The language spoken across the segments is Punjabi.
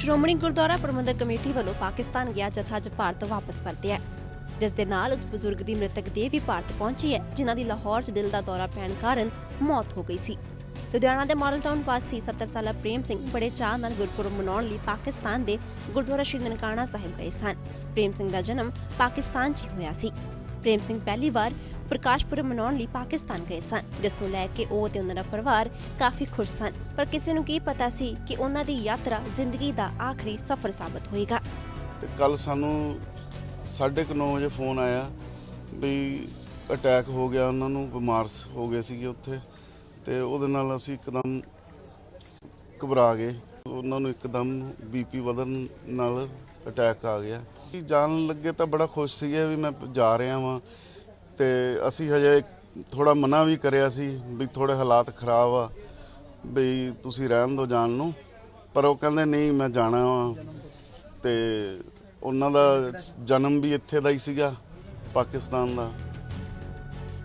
ਸ਼੍ਰੋਮਣੀ ਗੁਰਦੁਆਰਾ ਪ੍ਰਬੰਧਕ ਕਮੇਟੀ ਵੱਲੋਂ ਪਾਕਿਸਤਾਨ ਗਿਆ ਜਥਾ ਅੱਜ ਭਾਰਤ ਵਾਪਸ ਪਰਤਿਆ ਜਿਸ ਦੇ ਨਾਲ ਉਸ ਬਜ਼ੁਰਗ ਦੀ ਮ੍ਰਿਤਕ ਦੇਹ ਵੀ ਭਾਰਤ ਪਹੁੰਚੀ ਹੈ, ਜਿਨ੍ਹਾਂ ਦੀ ਲਾਹੌਰ 'ਚ ਦਿਲ ਦਾ ਦੌਰਾ ਪੈਣ ਕਾਰਨ ਮੌਤ ਹੋ ਗਈ ਸੀ। ਲੁਧਿਆਣਾ ਦੇ ਮਾਡਲ ਟਾਊਨ ਵਾਸੀ 70 ਸਾਲਾ ਪ੍ਰੇਮ ਸਿੰਘ ਬੜੇ ਚਾਅ ਨਾਲ ਗੁਰਪੁਰਬ ਮਨਾਉਣ ਲਈ ਪਾਕਿਸਤਾਨ ਦੇ ਗੁਰਦੁਆਰਾ ਸ਼੍ਰੀ ਨਨਕਾਣਾ ਸਾਹਿਬ ਗਏ ਸਨ। ਪ੍ਰੇਮ ਸਿੰਘ ਦਾ ਜਨਮ ਪਾਕਿਸਤਾਨ 'ਚ ਹੋਇਆ ਸੀ। ਪ੍ਰੇਮ ਸਿੰਘ ਪਹਿਲੀ ਵਾਰ ਪ੍ਰਕਾਸ਼ ਪੁਰਬ ਮਨਾਉਣ ਲਈ ਪਾਕਿਸਤਾਨ ਗਏ ਸਨ। ਜਿਸ ਨੂੰ ਲੈ ਕੇ ਉਹ ਤੇ ਉਹਨਾਂ ਦਾ ਪਰਿਵਾਰ ਕਾਫੀ ਖੁਸ਼ ਸਨ। ਪਰ ਕਿਸੇ ਨੂੰ ਕੀ ਪਤਾ ਸੀ ਕਿ ਉਹਨਾਂ ਦੀ ਯਾਤਰਾ ਜ਼ਿੰਦਗੀ ਦਾ ਆਖਰੀ ਸਫ਼ਰ ਸਾਬਤ ਹੋਏਗਾ। ਤੇ ਕੱਲ ਸਾਨੂੰ 9:30 ਵਜੇ ਫੋਨ ਆਇਆ ਵੀ ਅਟੈਕ ਹੋ ਗਿਆ, ਉਹਨਾਂ ਨੂੰ ਬਿਮਾਰ ਹੋ ਗਏ ਸੀਗੇ ਉੱਥੇ। ਤੇ ਉਹਦੇ ਨਾਲ ਅਸੀਂ ਇੱਕਦਮ ਘਬਰਾ ਗਏ। ਉਹਨਾਂ ਨੂੰ ਇੱਕਦਮ ਬੀਪੀ ਵਧਣ ਨਾਲ ਅਟੈਕ ਆ ਗਿਆ। ਜਾਣ ਲੱਗੇ ਤਾਂ ਬੜਾ ਖੁਸ਼ ਸੀਗੇ ਵੀ ਮੈਂ ਜਾ ਰਿਹਾ ਵਾਂ। ਤੇ ਅਸੀਂ ਹਜੇ ਥੋੜਾ ਮਨਾ ਵੀ ਕਰਿਆ ਸੀ ਵੀ ਥੋੜੇ ਹਾਲਾਤ ਖਰਾਬ ਆ, ਵੀ ਤੁਸੀਂ ਰਹਿਣ ਦਿਓ ਜਾਣ ਨੂੰ, ਪਰ ਉਹ ਕਹਿੰਦੇ ਨਹੀਂ ਮੈਂ ਜਾਣਾ ਵਾ। ਤੇ ਉਹਨਾਂ ਦਾ ਜਨਮ ਵੀ ਇੱਥੇ ਦਾ ਹੀ ਸੀਗਾ, ਪਾਕਿਸਤਾਨ ਦਾ।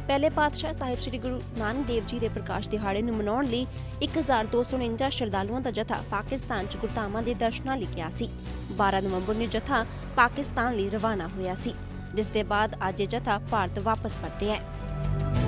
ਪਹਿਲੇ ਪਾਤਸ਼ਾਹ ਸਾਹਿਬ ਸ੍ਰੀ ਗੁਰੂ ਨਾਨਕ ਦੇਵ ਜੀ ਦੇ ਪ੍ਰਕਾਸ਼ ਦਿਹਾੜੇ ਨੂੰ ਮਨਾਉਣ ਲਈ 1249 ਸ਼ਰਧਾਲੂਆਂ ਦਾ ਜਥਾ ਪਾਕਿਸਤਾਨ ਚ ਗੁਰਧਾਮਾਂ ਦੇ ਦਰਸ਼ਨਾਂ ਲਈ ਗਿਆ ਸੀ। 12 ਨਵੰਬਰ ਨੂੰ ਜਥਾ ਪਾਕਿਸਤਾਨ ਲਈ ਰਵਾਨਾ ਹੋਇਆ ਸੀ। ਜਿਸ ਦੇ ਬਾਅਦ ਅੱਜ ਇਹ ਜਥਾ ਭਾਰਤ ਵਾਪਸ ਪਰਤਿਆ ਹੈ।